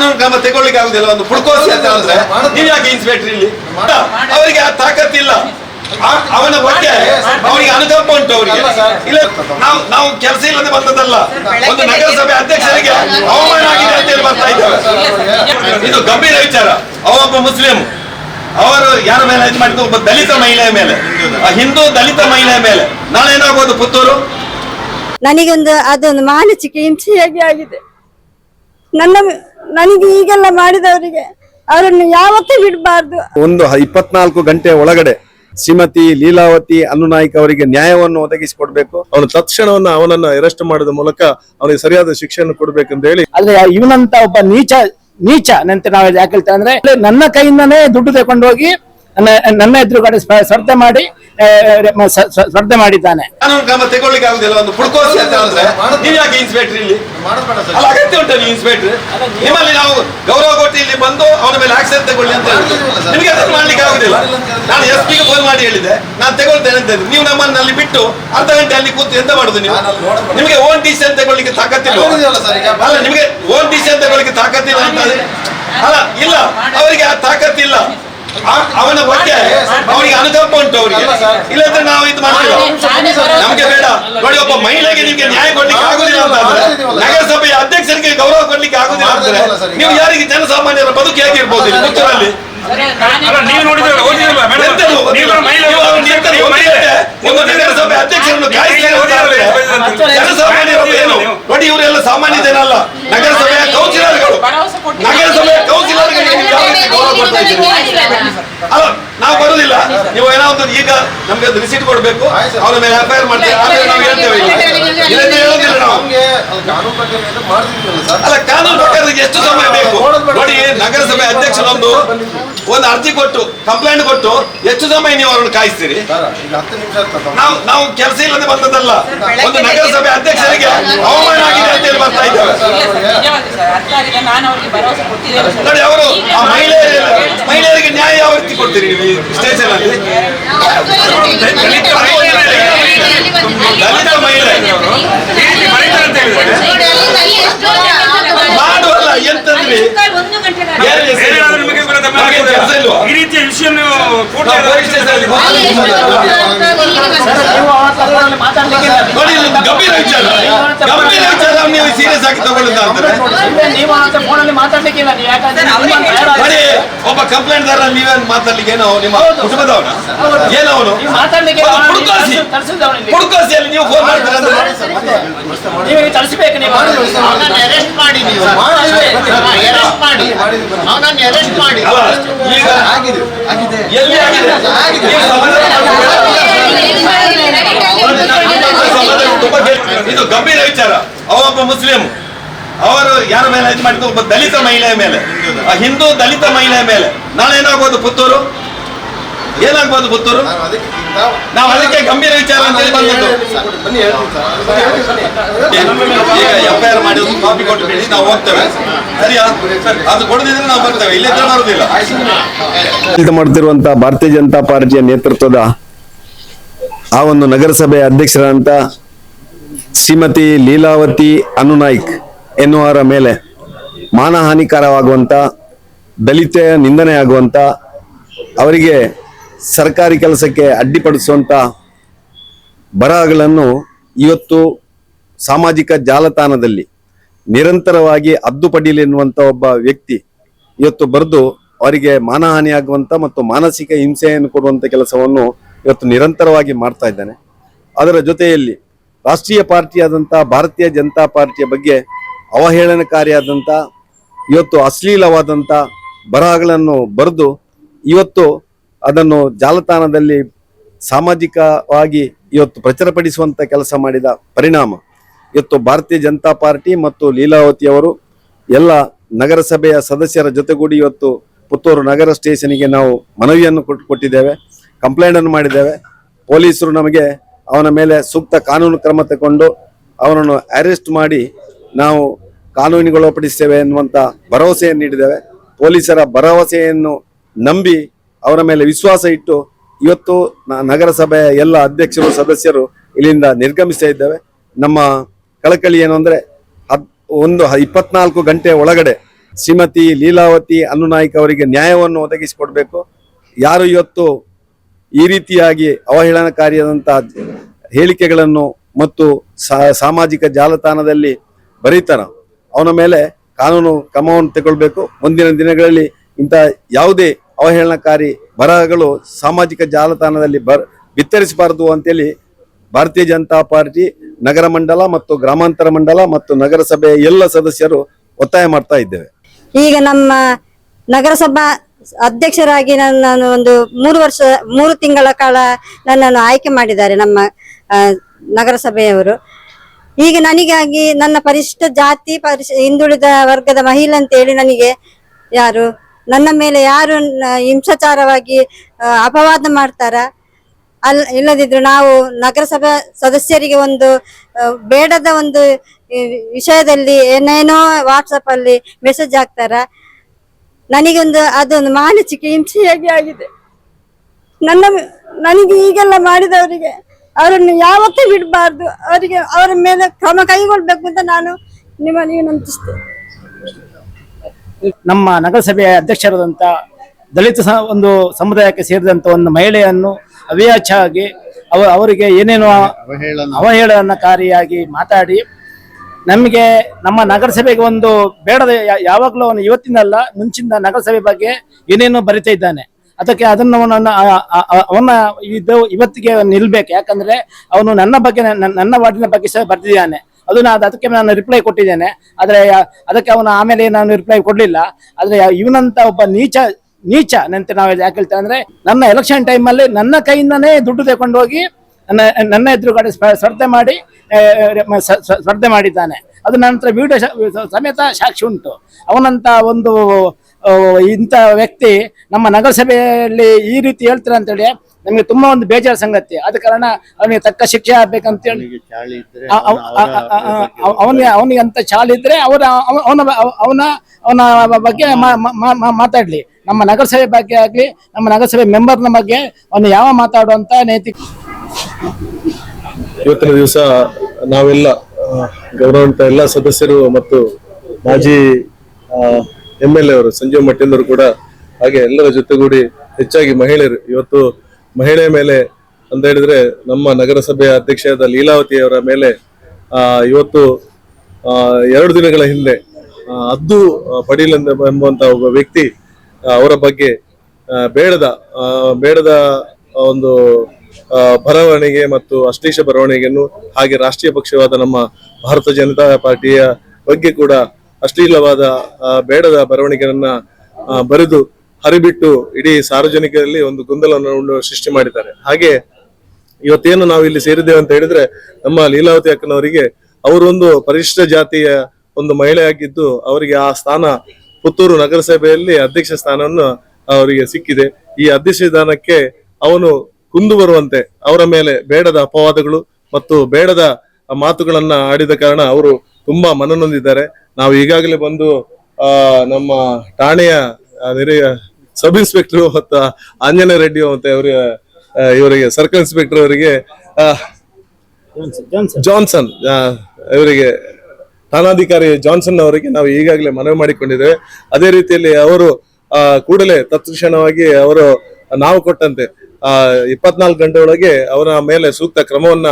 ಕಾನೂನು ಕ್ರಮ ತಗೊಳ್ಳಿಕ್ಕೆ ಆಗುದಿಲ್ಲ. ಒಂದು ಪುಡ್ಕೋಸಿ ಅಂತ ಅಂದ್ರೆ ನೀವ್ ಯಾಕೆ ಇನ್ಸ್ಪೆಕ್ಟರ್ ಇಲ್ಲಿ? ಅವರಿಗೆ ಆ ತಾಕತ್ತಿಲ್ಲ. ಇಲ್ಲ ಅವನ ಬಗ್ಗೆ ಅವರಿಗೆ ಅನುಕಂಪ ಉಂಟು ಅವರಿಗೆ. ಇಲ್ಲ ನಾವು ನಾವು ಕೆಲಸ ಇಲ್ಲದೆ ಬಂದದಲ್ಲ ಒಂದು ನಗರಸಭೆ ಅಧ್ಯಕ್ಷರಿಗೆ ಅವಮಾನ ಆಗಿದೆ ಅಂತ ಹೇಳಿ ಬರ್ತಾ ಇದ್ದೇವೆ. ಇದು ಗಂಭೀರ ವಿಚಾರ. ಅವೊಬ್ಬ ಮುಸ್ಲಿಂ. ಅವರು ಯಾರ ಮೇಲೆ ಇದು ಮಾಡಿದ್ರು? ಒಬ್ಬ ದಲಿತ ಮಹಿಳೆಯ ಮೇಲೆ. ಆ ಹಿಂದೂ ದಲಿತ ಮಹಿಳೆಯ ಮೇಲೆ. ನಾಳೆ ಏನಾಗ್ಬೋದು ಪುತ್ತೂರು? ನನಗೊಂದು ಅದೊಂದು ಮಾನಸಿಕ ಹಿಂಸೆಯಾಗಿ ಆಗಿದೆ. ನನ್ನ ನನಗೆ ಈಗೆಲ್ಲ ಮಾಡಿದವರಿಗೆ ಅವರನ್ನು ಯಾವತ್ತೂ ಬಿಡಬಾರ್ದು. ಒಂದು ಇಪ್ಪತ್ನಾಲ್ಕು ಗಂಟೆ ಒಳಗಡೆ ಶ್ರೀಮತಿ ಲೀಲಾವತಿ ಅನುನಾಯಕ ಅವರಿಗೆ ನ್ಯಾಯವನ್ನು ಒದಗಿಸಿಕೊಡ್ಬೇಕು. ಅವನು ತಕ್ಷಣವನ್ನ ಅವನನ್ನ ಅರೆಸ್ಟ್ ಮಾಡಿದ ಮೂಲಕ ಅವನಿಗೆ ಸರಿಯಾದ ಶಿಕ್ಷೆಯನ್ನು ಅಂತ ಹೇಳಿ. ಅಲ್ಲಿ ಇವನಂತ ಒಬ್ಬ ನೀಚ ನೀಚ ಅಂತ ನಾವು ಯಾಕೆ ಹೇಳ್ತೇವೆ ಅಂದ್ರೆ ನನ್ನ ಕೈಯಿಂದನೇ ದುಡ್ಡು ತಗೊಂಡು ಹೋಗಿ ನನ್ನ- ನನ್ನ ಎದುರುಗಡೆ ಸ್ಪ- ಸ್ಪರ್ಧೆ ಮಾಡಿ ಸ್ಪರ್ಧೆ ಮಾಡಿದ್ದಾನೆ. ಕಾನೂನು ಕ್ರಮ ತಗೊಳ್ಳಿಕ್ಕೆ ಆಗುದಿಲ್ಲ ಒಂದು ಪುಡ್ಕೋಸಿ ಅಂತ ಅಂದ್ರೆ ನೀವು ಯಾಕೆ ಇನ್ಸ್ಪೆಕ್ಟರ್ ಇಲ್ಲಿ? ಅಲ್ಲ ಅಗತ್ಯ ಉಂಟು ನೀವು ಇನ್ಸ್ಪೆಕ್ಟರ್ ನಿಮ್ಮಲ್ಲಿ ನಾವು ಗೌರವ ಕೊಟ್ಟು ಇಲ್ಲಿ ಬಂದು ಅವನ ಮೇಲೆ ಆಕ್ಷನ್ ತಗೊಳ್ಳಿ ಅಂತ ನಿಮಗೆ ಅದನ್ನು ಮಾಡ್ಲಿಕ್ಕೆ ಆಗುದಿಲ್ಲ. ನಾನು ಎಸ್ ಪಿಗೆ ಫೋನ್ ಮಾಡಿ ಹೇಳಿದೆ. ನಾನು ತಗೊಳ್ತೇನೆ ಅಂತ ಹೇಳಿದ್ರು. ನೀವು ನಮ್ಮನ್ನ ಅಲ್ಲಿ ಬಿಟ್ಟು ಅರ್ಧ ಗಂಟೆ ಅಲ್ಲಿ ಕೂತು ಎಂತ ಮಾಡುದು ನೀವು? ನಿಮಗೆ ಓನ್ ಡಿಸಿಷನ್ ತಗೊಳ್ಳಿಕ್ಕೆ ತಾಕತ್ತಿಲ್ಲ. ಅಲ್ಲ ನಿಮಗೆ ಓನ್ ಡಿಸಿಷನ್ ತಗೊಳ್ಳಿಕ್ಕೆ ತಾಕತ್ತಿಲ್ಲ ಅಂತ ಅಲ್ಲ ಇಲ್ಲ ಅವರಿಗೆ ಆ ತಾಕತ್ತಿಲ್ಲ. ಅವನ ಬಗ್ಗೆ ಅವನಿಗೆ ಅನುಕಂಪ ಉಂಟು ಅವರಿಗೆ. ಇಲ್ಲದ್ರೆ ನಾವು ಇದು ಮಾಡ್ತೀವಿ. ನಮ್ಗೆ ಬೇಡ. ನೋಡಿ ಒಬ್ಬ ಮಹಿಳೆಗೆ ನಿಮ್ಗೆ ನ್ಯಾಯ ಕೊಡ್ಲಿಕ್ಕೆ ಆಗುದಿಲ್ಲ ಅಂತ ನಗರಸಭೆಯ ಅಧ್ಯಕ್ಷರಿಗೆ ಗೌರವ ಕೊಡ್ಲಿಕ್ಕೆ ಆಗುದಿಲ್ಲ ಅಂದ್ರೆ ನೀವು ಯಾರಿಗೆ ಜನಸಾಮಾನ್ಯರ ಬದುಕು ಹೇಗಿರ್ಬೋದು ಇಲ್ಲಿ ಪುತ್ತೂರಲ್ಲಿ ಅಲ್ಲ ನೀವು ನಿಮ್ಮ ನಗರಸಭೆ ಅಧ್ಯಕ್ಷರನ್ನು ಜನಸಾಮಾನ್ಯರು ಏನು? ನೋಡಿ ಇವರೆಲ್ಲ ಸಾಮಾನ್ಯ ಜನ ಅಲ್ಲ. ನಗರಸಭೆಯ ಕೌನ್ಸಿಲರ್ಗಳು ನಗರಸಭೆಯ ಕೌನ್ಸಿಲರ್ಗಳಿಗೆ ನೀವು ಯಾವ ರೀತಿ ಗೌರವ ಕೊಡ್ತಾ ಇದ್ದೀರಿ ಅಲ್ಲ ನಾವು ಬರುದಿಲ್ಲ ಒಂದು ಈಗ ನಮ್ಗೆ ಅದು ರಿಸೀಟ್ ಕೊಡ್ಬೇಕು. ಅವರ ಮೇಲೆ ಎಫ್ಐಆರ್ ಮಾಡ್ತೇವೆ. ಆಮೇಲೆ ನಾವು ಹೇಳ್ತೇವೆ ಹೇಳೋದಿಲ್ಲ ನಾವು. ಅಲ್ಲ ಕಾನೂನು ಪ್ರಕಾರ ಎಷ್ಟು ಸಮಯ ಬೇಕು? ನೋಡಿ ನಗರಸಭೆ ಅಧ್ಯಕ್ಷರೊಂದು ಒಂದು ಅರ್ಜಿ ಕೊಟ್ಟು ಕಂಪ್ಲೇಂಟ್ ಕೊಟ್ಟು ಎಷ್ಟು ಸಮಯ ನೀವು ಅವರನ್ನು ಕಾಯಿಸ್ತೀರಿ? ನಾವು ನಾವು ಕೆಲಸ ಇಲ್ಲದೆ ಬಂದದಲ್ಲ ಒಂದು ನಗರಸಭೆ ಅಧ್ಯಕ್ಷರಿಗೆ ಅವಮಾನ ಆಗಿದೆ ಅಂತ ಹೇಳಿ ಬರ್ತಾ ಇದ್ದೇವೆ ನಿಜವಾಗಿ ಸರ್ ಆಗಿದೆ ನಾನು ಅವರಿಗೆ ಭರವಸೆ ಕೊಟ್ಟಿದ್ದೇನೆ ನೋಡಿ ಅವರು ಆ ಮಹಿಳೆಯರಿಗೆ ಮಹಿಳೆಯರಿಗೆ ನ್ಯಾಯ ಯಾವ ರೀತಿ ಕೊಡ್ತೀರಿ ನೀವು ಸ್ಟೇಷನ್ ಅಲ್ಲಿ? ದಲಿತ ಮಹಿಳೆ ಮಾಡುವಲ್ಲ ಎಂತಂದ್ರಿ ಈ ರೀತಿಯ ವಿಷಯ ನೀವು ಕೋರ್ಟ್ ನಾವು ಪೊಲೀಸ್ ಸ್ಟೇಷನ್ ಅಲ್ಲಿ ನೀವು ಅವನ ಹತ್ರ ಮಾತಾಡ್ಲಿಕ್ಕೆ ಇಲ್ಲ. ನೋಡಿ ಗಂಭೀರ ವಿಚಾರ. ಗಂಭೀರ ವಿಚಾರ ನೀವು ಸೀರಿಯಸ್ ಆಗಿ ಯಾಕಂದ್ರೆ ನೋಡಿ ಒಬ್ಬ ಕಂಪ್ಲೇಂಟ್ ದಾರ ನೀವೇನ್ ಮಾತಾಡ್ಲಿಕ್ಕೆ ಏನೋ ನಿಮ್ಮ ಕುಟುಂಬದವನ ಏನೋ ಅವನು ಪುಡ್ಕೋಸಿ. ಇಲ್ಲಿ. ಪುಡ್ಕೋಸಿಯಲ್ಲಿ ನೀವು ಫೋನ್ ಮಾಡ್ತೀರ ಅಂದ್ರೆ? ನೀವು ಇಲ್ಲಿ ತರಿಸ್ಬೇಕು ನೀವು ಅರೆಸ್ಟ್ ಮಾಡಿ ನೀವು. ಅರೆಸ್ಟ್ ಮಾಡಿ. ಅವನನ್ನು ಅರೆಸ್ಟ್ ಮಾಡಿ. ಈಗ ಆಗಿದೆ ಆಗಿದೆ. ನೀವು ಸಮಾಧಾನ ಮಾಡ್ಬೇಕು. ಇದು ಗಂಭೀರ ವಿಚಾರ. ಅವೊಬ್ಬ ಮುಸ್ಲಿಂ ಅವರು ಯಾರ ಮೇಲೆ ಇದು ಮಾಡಿದ್ರು ಒಬ್ಬ ದಲಿತ ಮಹಿಳೆಯ ಮೇಲೆ. ಆ ಹಿಂದೂ ದಲಿತ ಮಹಿಳೆಯ ಮೇಲೆ. ನಾಳೆ ಏನಾಗ್ಬೋದು ಪುತ್ತೂರು? ಏನಾಗ್ಬೋದು ಪುತ್ತೂರು? ನಾವು ಅದಕ್ಕೆ ಗಂಭೀರ ವಿಚಾರ ಅಂತ ಹೇಳಿ ಬಂದದ್ದು ಈಗ ಎಫ್ ಐ ನಾವು ಹೋಗ್ತೇವೆ. ಸರಿಯಾ? ಅದು ಕೊಡದಿದ್ರೆ ನಾವು ಬರ್ತೇವೆ. ಇಲ್ಲೇ ಬರುದಿಲ್ಲ. ಆಡಳಿತ ಮಾಡುತ್ತಿರುವಂತ ಭಾರತೀಯ ಜನತಾ ಪಾರ್ಟಿಯ ನೇತೃತ್ವದ ಆ ಒಂದು ನಗರಸಭೆ ಅಧ್ಯಕ್ಷರಾದಂತ ಶ್ರೀಮತಿ ಲೀಲಾವತಿ ಅನುನಾಯ್ಕ್ ಎನ್ನುವರ ಮೇಲೆ ಮಾನಹಾನಿಕರವಾಗುವಂತ ದಲಿತ ನಿಂದನೆ ಆಗುವಂತ ಅವರಿಗೆ ಸರ್ಕಾರಿ ಕೆಲಸಕ್ಕೆ ಅಡ್ಡಿಪಡಿಸುವಂತ ಬರಹಗಳನ್ನು ಇವತ್ತು ಸಾಮಾಜಿಕ ಜಾಲತಾಣದಲ್ಲಿ ನಿರಂತರವಾಗಿ ಅದ್ದು ಪಡೀಲಿ ಎನ್ನುವಂತ ಒಬ್ಬ ವ್ಯಕ್ತಿ ಇವತ್ತು ಬರೆದು ಅವರಿಗೆ ಮಾನಹಾನಿಯಾಗುವಂತ ಮತ್ತು ಮಾನಸಿಕ ಹಿಂಸೆಯನ್ನು ಕೊಡುವಂತ ಕೆಲಸವನ್ನು ಇವತ್ತು ನಿರಂತರವಾಗಿ ಮಾಡ್ತಾ ಇದ್ದಾನೆ. ಅದರ ಜೊತೆಯಲ್ಲಿ ರಾಷ್ಟ್ರೀಯ ಪಾರ್ಟಿಯಾದಂಥ ಭಾರತೀಯ ಜನತಾ ಪಾರ್ಟಿಯ ಬಗ್ಗೆ ಅವಹೇಳನಕಾರಿಯಾದಂಥ ಇವತ್ತು ಅಶ್ಲೀಲವಾದಂಥ ಬರಹಗಳನ್ನು ಬರೆದು ಇವತ್ತು ಅದನ್ನು ಜಾಲತಾಣದಲ್ಲಿ ಸಾಮಾಜಿಕವಾಗಿ ಇವತ್ತು ಪ್ರಚುರಪಡಿಸುವಂಥ ಕೆಲಸ ಮಾಡಿದ ಪರಿಣಾಮ. ಇವತ್ತು ಭಾರತೀಯ ಜನತಾ ಪಾರ್ಟಿ ಮತ್ತು ಲೀಲಾವತಿಯವರು ಎಲ್ಲ ನಗರಸಭೆಯ ಸದಸ್ಯರ ಜೊತೆಗೂಡಿ ಇವತ್ತು ಪುತ್ತೂರು ನಗರ ಸ್ಟೇಷನ್ಗೆ ನಾವು ಮನವಿಯನ್ನು ಕೊಟ್ಟು ಕೊಟ್ಟಿದ್ದೇವೆ. ಕಂಪ್ಲೇಂಟ್ ಅನ್ನು ಮಾಡಿದ್ದೇವೆ. ಪೊಲೀಸರು ನಮಗೆ ಅವನ ಮೇಲೆ ಸೂಕ್ತ ಕಾನೂನು ಕ್ರಮ ತಗೊಂಡು ಅವನನ್ನು ಅರೆಸ್ಟ್ ಮಾಡಿ ನಾವು ಕಾನೂನಿಗೊಳಪಡಿಸ್ತೇವೆ ಎನ್ನುವಂಥ ಭರವಸೆಯನ್ನು ನೀಡಿದ್ದೇವೆ. ಪೊಲೀಸರ ಭರವಸೆಯನ್ನು ನಂಬಿ ಅವರ ಮೇಲೆ ವಿಶ್ವಾಸ ಇಟ್ಟು ಇವತ್ತು ನಗರಸಭೆಯ ಎಲ್ಲ ಅಧ್ಯಕ್ಷರು, ಸದಸ್ಯರು ಇಲ್ಲಿಂದ ನಿರ್ಗಮಿಸ್ತಾ ಇದ್ದೇವೆ. ನಮ್ಮ ಕಳಕಳಿ ಏನು ಅಂದರೆ ಹದ್, ಒಂದು ಇಪ್ಪತ್ನಾಲ್ಕು ಗಂಟೆ ಒಳಗಡೆ ಶ್ರೀಮತಿ ಲೀಲಾವತಿ ಅನ್ನುನಾಯ್ಕ ಅವರಿಗೆ ನ್ಯಾಯವನ್ನು ಒದಗಿಸಿಕೊಡ್ಬೇಕು. ಯಾರು ಇವತ್ತು ಈ ರೀತಿಯಾಗಿ ಅವಹೇಳನಕಾರಿಯಾದಂತಹ ಹೇಳಿಕೆಗಳನ್ನು ಮತ್ತು ಸಾಮಾಜಿಕ ಜಾಲತಾಣದಲ್ಲಿ ಬರೀತಾನ ಅವನ ಮೇಲೆ ಕಾನೂನು ಕ್ರಮವನ್ನು ತಗೊಳ್ಬೇಕು. ಮುಂದಿನ ದಿನಗಳಲ್ಲಿ ಇಂಥ ಯಾವುದೇ ಅವಹೇಳನಕಾರಿ ಬರಹಗಳು ಸಾಮಾಜಿಕ ಜಾಲತಾಣದಲ್ಲಿ ಬರ್, ಬಿತ್ತರಿಸಬಾರದು ಅಂತೇಳಿ ಭಾರತೀಯ ಜನತಾ ಪಾರ್ಟಿ, ನಗರ ಮಂಡಲ ಮತ್ತು ಗ್ರಾಮಾಂತರ ಮಂಡಲ ಮತ್ತು ನಗರಸಭೆಯ ಎಲ್ಲ ಸದಸ್ಯರು ಒತ್ತಾಯ ಮಾಡ್ತಾ ಇದ್ದೇವೆ. ಈಗ ನಮ್ಮ ನಗರಸಭಾ ಅಧ್ಯಕ್ಷರಾಗಿ ನನ್ನನ್ನು ಒಂದು ಮೂರು ವರ್ಷ, ಮೂರು ತಿಂಗಳ ಕಾಲ ನನ್ನನ್ನು ಆಯ್ಕೆ ಮಾಡಿದ್ದಾರೆ ನಮ್ಮ ನಗರಸಭೆಯವರು. ಈಗ ನನಗಾಗಿ ನನ್ನ ಪರಿಶಿಷ್ಟ ಜಾತಿ ಪರಿಶ್ ಹಿಂದುಳಿದ ವರ್ಗದ ಮಹಿಳೆ ಅಂತೇಳಿ ನನಗೆ ಯಾರು, ನನ್ನ ಮೇಲೆ ಯಾರು ಹಿಂಸಾಚಾರವಾಗಿ ಅಪವಾದ ಮಾಡ್ತಾರ? ಅಲ್, ಇಲ್ಲದಿದ್ರು ನಾವು ನಗರಸಭಾ ಸದಸ್ಯರಿಗೆ ಒಂದು ಬೇಡದ ಒಂದು ವಿಷಯದಲ್ಲಿ ಏನೇನೋ ವಾಟ್ಸಪ್ ಅಲ್ಲಿ ಮೆಸೇಜ್ ಹಾಕ್ತಾರ? ನನಗೊಂದು ಅದೊಂದು ಮಾನಸಿಕ ಹಿಂಸೆಯಾಗಿ ಆಗಿದೆ. ನನ್ನ ನನಗೆ ಈಗೆಲ್ಲ ಮಾಡಿದವರಿಗೆ ಅವರನ್ನು ಯಾವತ್ತೂ ಬಿಡಬಾರ್ದು. ಅವರಿಗೆ ಅವರ ಮೇಲೆ ಕ್ರಮ ಕೈಗೊಳ್ಬೇಕು ಅಂತ ನಾನು ನಿಮ್ಮಲ್ಲಿ ವಿನಂತಿಸ್ತೇನೆ. ನಮ್ಮ ನಗರಸಭೆಯ ಅಧ್ಯಕ್ಷರಾದಂಥ ದಲಿತ ಒಂದು ಸಮುದಾಯಕ್ಕೆ ಸೇರಿದಂತ ಒಂದು ಮಹಿಳೆಯನ್ನು ಅವ್ಯಾಚಾಗಿ ಅವ ಅವರಿಗೆ ಏನೇನೋ ಅವಹೇಳನಕಾರಿಯಾಗಿ ಮಾತಾಡಿ ನಮಗೆ ನಮ್ಮ ನಗರಸಭೆಗೆ ಒಂದು ಬೇಡದ ಯಾವಾಗಲೂ ಅವನು ಇವತ್ತಿನಲ್ಲ ಮುಂಚಿನ ನಗರಸಭೆ ಬಗ್ಗೆ ಏನೇನೋ ಬರಿತಾ ಇದ್ದಾನೆ. ಅದಕ್ಕೆ ಅದನ್ನು ಅವನನ್ನು ಅವನ ಇದು ಇವತ್ತಿಗೆ ನಿಲ್ಬೇಕು. ಯಾಕಂದ್ರೆ ಅವನು ನನ್ನ ಬಗ್ಗೆ ನನ್ನ- ವಾರ್ಡಿನ ಬಗ್ಗೆ ಸಹ ಬರ್ತಿದ್ದಾನೆ ಅದು ನಾನು ಅದಕ್ಕೆ ನಾನು ರಿಪ್ಲೈ ಕೊಟ್ಟಿದ್ದೇನೆ. ಆದರೆ ಅದಕ್ಕೆ ಅವನು ಆಮೇಲೆ ನಾನು ರಿಪ್ಲೈ ಕೊಡ್ಲಿಲ್ಲ. ಆದರೆ ಇವನಂತ ಒಬ್ಬ ನೀಚ ನೀಚ ನಂತೆ ನಾವು ಯಾಕೆ ಹೇಳ್ತೇವೆ ಅಂದ್ರೆ, ನನ್ನ ಎಲೆಕ್ಷನ್ ಟೈಮಲ್ಲಿ ನನ್ನ ಕೈಯಿಂದನೇ ದುಡ್ಡು ತಗೊಂಡು ಹೋಗಿ ನನ್ನ ನನ್ನ ಎದುರುಗಡೆ ಸ್ಪ- ಸ್ಪರ್ಧೆ ಮಾಡಿ ಸ್ಪರ್ಧೆ ಮಾಡಿದ್ದಾನೆ. ಅದು ನಂತರ ವಿಡಿಯೋ ಸಮೇತ ಸಾಕ್ಷಿ ಉಂಟು. ಅವನಂತ ಒಂದು ಇಂಥ ವ್ಯಕ್ತಿ ನಮ್ಮ ನಗರಸಭೆಯಲ್ಲಿ ಈ ರೀತಿ ಹೇಳ್ತಾರೆ ಅಂತೇಳಿ ನಮಗೆ ತುಂಬಾ ಒಂದು ಬೇಜಾರು ಸಂಗತಿ. ಆದ ಕಾರಣ ಅವನಿಗೆ ತಕ್ಕ ಶಿಕ್ಷೆ ಆಗ್ಬೇಕಂತೇಳಿ ಅವನಿಗೆ ಅವನಿಗೆ ಅಂತ ಚಾಲಿದ್ರೆ ಅವರ ಅವ- ಅವನ ಅವನ ಅವನ ಬಗ್ಗೆ ಮಾತಾಡ್ಲಿ. ನಮ್ಮ ನಗರಸಭೆ ಬಗ್ಗೆ ಆಗ್ಲಿ ನಮ್ಮ ನಗರಸಭೆ ಮೆಂಬರ್ನ ಬಗ್ಗೆ ಅವನು ಯಾವ ಮಾತಾಡುವಂತ ನೈತಿಕ ಇವತ್ತಿನ ದಿವಸ ನಾವೆಲ್ಲ ಗೌರವಂತ ಎಲ್ಲ ಸದಸ್ಯರು ಮತ್ತು ಮಾಜಿ ಎಂ ಎಲ್ ಎ ಅವರು ಸಂಜೀವ್ ಮಟ್ಟಿಂದರು ಕೂಡ ಹಾಗೆ ಎಲ್ಲರ ಜೊತೆಗೂಡಿ ಹೆಚ್ಚಾಗಿ ಮಹಿಳೆಯರು. ಇವತ್ತು ಮಹಿಳೆಯ ಮೇಲೆ ಅಂತ ಹೇಳಿದ್ರೆ ನಮ್ಮ ನಗರಸಭೆಯ ಅಧ್ಯಕ್ಷರಾದ ಲೀಲಾವತಿ ಅವರ ಮೇಲೆ ಇವತ್ತು ಎರಡು ದಿನಗಳ ಹಿಂದೆ ಅದ್ದು ಪಡೀಲ್ ಎಂದ ಎಂಬುವಂತ ಒಬ್ಬ ವ್ಯಕ್ತಿ ಅವರ ಬಗ್ಗೆ ಬೇಡದ ಬೇಡದ ಒಂದು ಬರವಣಿಗೆ ಮತ್ತು ಅಶ್ಲೀಷ ಬರವಣಿಗೆಯನ್ನು ಹಾಗೆ ರಾಷ್ಟ್ರೀಯ ಪಕ್ಷವಾದ ನಮ್ಮ ಭಾರತ ಜನತಾ ಪಾರ್ಟಿಯ ಬಗ್ಗೆ ಕೂಡ ಅಶ್ಲೀಲವಾದ ಬೇಡದ ಬರವಣಿಗೆಯನ್ನ ಬರೆದು ಹರಿಬಿಟ್ಟು ಇಡೀ ಸಾರ್ವಜನಿಕರಲ್ಲಿ ಒಂದು ಗೊಂದಲವನ್ನು ಸೃಷ್ಟಿ ಮಾಡಿದ್ದಾರೆ. ಹಾಗೆ ಇವತ್ತೇನು ನಾವು ಇಲ್ಲಿ ಸೇರಿದ್ದೇವೆ ಅಂತ ಹೇಳಿದ್ರೆ ನಮ್ಮ ಲೀಲಾವತಿ ಅಕ್ಕನವರಿಗೆ ಅವರೊಂದು ಪರಿಶಿಷ್ಟ ಜಾತಿಯ ಒಂದು ಮಹಿಳೆಯಾಗಿದ್ದು ಅವರಿಗೆ ಆ ಸ್ಥಾನ ಪುತ್ತೂರು ನಗರಸಭೆಯಲ್ಲಿ ಅಧ್ಯಕ್ಷ ಸ್ಥಾನವನ್ನು ಅವರಿಗೆ ಸಿಕ್ಕಿದೆ. ಈ ಅಧ್ಯಕ್ಷ ಸ್ಥಾನಕ್ಕೆ ಅವನು ಕುಂದು ಬರುವಂತೆ ಅವರ ಮೇಲೆ ಬೇಡದ ಅಪವಾದಗಳು ಮತ್ತು ಬೇಡದ ಮಾತುಗಳನ್ನ ಆಡಿದ ಕಾರಣ ಅವರು ತುಂಬಾ ಮನನೊಂದಿದ್ದಾರೆ. ನಾವು ಈಗಾಗಲೇ ಬಂದು, ಆ, ನಮ್ಮ ಠಾಣೆಯ ನೆರೆಯ ಸಬ್ ಇನ್ಸ್ಪೆಕ್ಟರ್ ಮತ್ತು ಆಂಜನೇಯ ರೆಡ್ಡಿ ಮತ್ತೆ ಅವರಿಗೆ ಇವರಿಗೆ, ಸರ್ಕಲ್ ಇನ್ಸ್ಪೆಕ್ಟರ್ ಅವರಿಗೆ ಜಾನ್ಸನ್ ಇವರಿಗೆ ಠಾಣಾಧಿಕಾರಿ ಜಾನ್ಸನ್ ಅವರಿಗೆ ನಾವು ಈಗಾಗಲೇ ಮನವಿ ಮಾಡಿಕೊಂಡಿದ್ದೇವೆ. ಅದೇ ರೀತಿಯಲ್ಲಿ ಅವರು ಕೂಡಲೇ ತತ್ಕ್ಷಣವಾಗಿ ಅವರು ನಾವು ಕೊಟ್ಟಂತೆ ಇಪ್ಪತ್ನಾಲ್ಕು ಗಂಟೆ ಒಳಗೆ ಅವರ ಮೇಲೆ ಸೂಕ್ತ ಕ್ರಮವನ್ನ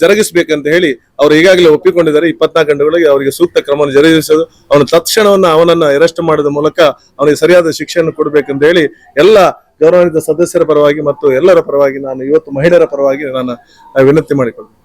ಜರುಗಿಸಬೇಕಂತ ಹೇಳಿ ಅವರು ಈಗಾಗಲೇ ಒಪ್ಪಿಕೊಂಡಿದ್ದಾರೆ. ಇಪ್ಪತ್ನಾಲ್ಕು ಗಂಟೆಗಳಿಗೆ ಅವರಿಗೆ ಸೂಕ್ತ ಕ್ರಮವನ್ನು ಜರುಗಿಸೋದು. ಅವನು ತಕ್ಷಣವನ್ನ ಅವನನ್ನ ಅರೆಸ್ಟ್ ಮಾಡಿದ ಮೂಲಕ ಅವನಿಗೆ ಸರಿಯಾದ ಶಿಕ್ಷೆಯನ್ನು ಕೊಡಬೇಕಂತ ಹೇಳಿ ಎಲ್ಲ ಗೌರವಾನ್ವಿತ ಸದಸ್ಯರ ಪರವಾಗಿ ಮತ್ತು ಎಲ್ಲರ ಪರವಾಗಿ ನಾನು, ಇವತ್ತು ಮಹಿಳೆಯರ ಪರವಾಗಿ ನಾನು ವಿನಂತಿ ಮಾಡಿಕೊಳ್ತೇನೆ.